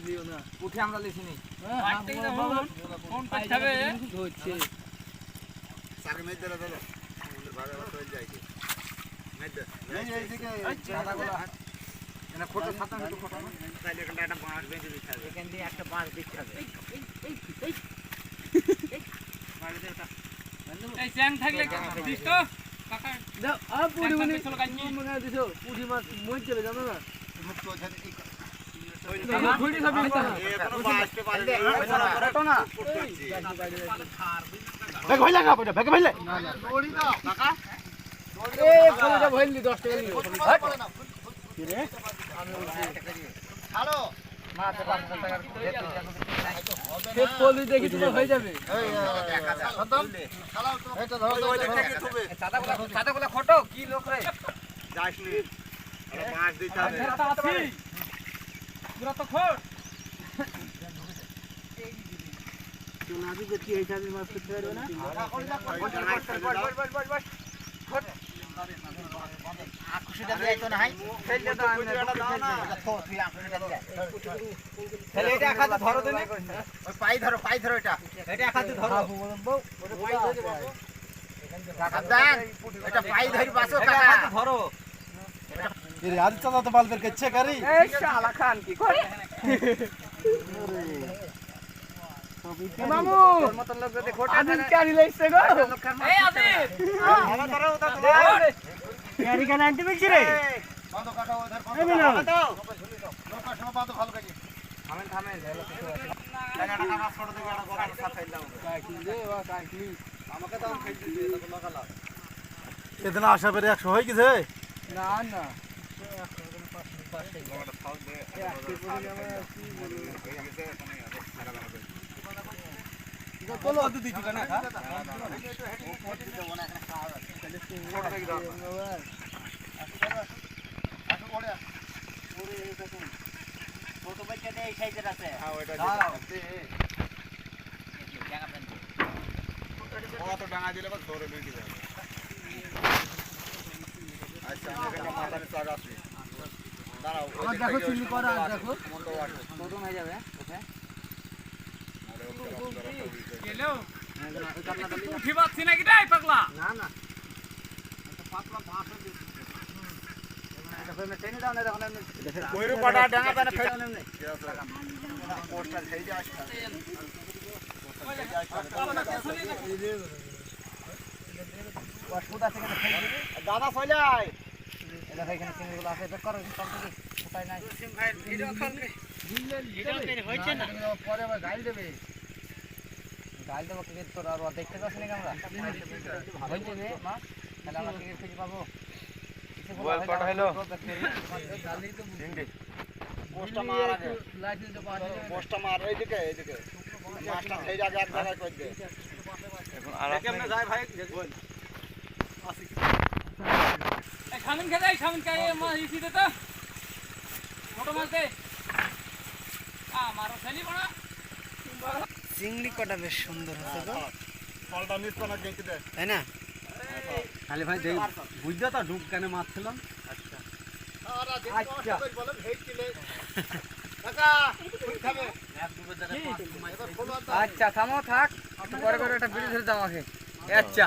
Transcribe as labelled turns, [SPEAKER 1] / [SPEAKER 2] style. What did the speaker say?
[SPEAKER 1] দিও না
[SPEAKER 2] উঠে আমরা নি
[SPEAKER 1] হ্যাঁ,
[SPEAKER 3] না,
[SPEAKER 1] বাবা,
[SPEAKER 3] হুম, ফোন করতে হবে।
[SPEAKER 1] ধরছে
[SPEAKER 4] সাকে মেদ দিলে দিলে ভালো ভালো চলে যায় মেদ এই এইদিকে
[SPEAKER 2] সাদাগুলো হাত এনে ফটো ছাতা একটু ফটো না
[SPEAKER 4] তাইলে এখানটা একটা বাঁশ বেঁধে দিতে হবে
[SPEAKER 2] এখান দিয়ে একটা বাঁশ দিতে হবে
[SPEAKER 3] এই চ্যাং থাকলে দিস তো কাকা
[SPEAKER 1] দাও আ পুরি মানে
[SPEAKER 3] পেছনে
[SPEAKER 1] মনে দিছো পুরি মাছ মই চলে জানো না
[SPEAKER 4] মুক্ত হয়ে এই
[SPEAKER 1] হয়ে যাবে
[SPEAKER 2] ফটো কি লোক রে
[SPEAKER 4] আরে দিতে হবে
[SPEAKER 3] তো খোর।
[SPEAKER 2] পাই ধরো পাই ধরো এটা এটা এক ধরো।
[SPEAKER 4] কাটা বাঁধো ভালো কাজে
[SPEAKER 2] থামেন থামেন
[SPEAKER 4] টাকা টাকা মাছ ফটো একটা গড়ার সাথে দাও
[SPEAKER 1] কাকি দে বা কাকি
[SPEAKER 4] আমাকে এদিন আশা করে 100 হয়ে গেছে?
[SPEAKER 1] না না।
[SPEAKER 2] ছোট বাচ্চা এই।
[SPEAKER 4] ডাঙা দিলে ধরে বেরিয়ে যাবে আচ্ছা আমি এখানে মাথা নিচে আগে আসি দাঁড়াও ওই
[SPEAKER 1] আর
[SPEAKER 4] দিক
[SPEAKER 1] দেখো চিনি করা,
[SPEAKER 4] সম্বন্ধ
[SPEAKER 1] দেখো।
[SPEAKER 2] প্রথম হয়ে যাবে
[SPEAKER 4] আরে উঠে।
[SPEAKER 3] পাচ্ছি নাকি রে পাগলা?
[SPEAKER 2] না না।
[SPEAKER 4] ঠিক আছে পোস্টার খেয়ে যায় আসতে
[SPEAKER 2] ওষুধ আছে কেন ফেলে দিবি
[SPEAKER 4] দাদা চলে আয়।
[SPEAKER 2] দেখো এখানে চিংড়িগুলো আছে বের করো সব কিছু উপায় নাই।
[SPEAKER 1] পরে আবার গাড়ি দেবে।
[SPEAKER 2] গাল দেবো কি তোর আর দেখতে পাচ্ছি নাকি আমরা? হয়ে যাবে মা? তাহলে আমরা টিকিট খুঁজে পাবো?
[SPEAKER 1] গাড়ি
[SPEAKER 4] এখন আর কেমনে যায় ভাই
[SPEAKER 3] সামিন খেতে সামিন খাই মা ইসি দে তো। ফটো মাছ দে আমারও বড়া
[SPEAKER 2] চিংড়ি কটা বেশ সুন্দর হচ্ছে তো
[SPEAKER 4] ফলটা মিস করা দে।
[SPEAKER 2] তাই না?
[SPEAKER 1] খালি ভাই দেই বুঝছ তো ঢুক কেন মারছিলাম?
[SPEAKER 4] আচ্ছা। খাবে?
[SPEAKER 2] আচ্ছা থামো থাক। পরে পরে একটা বিড়ি ধরে দাও আমাকে আচ্ছা।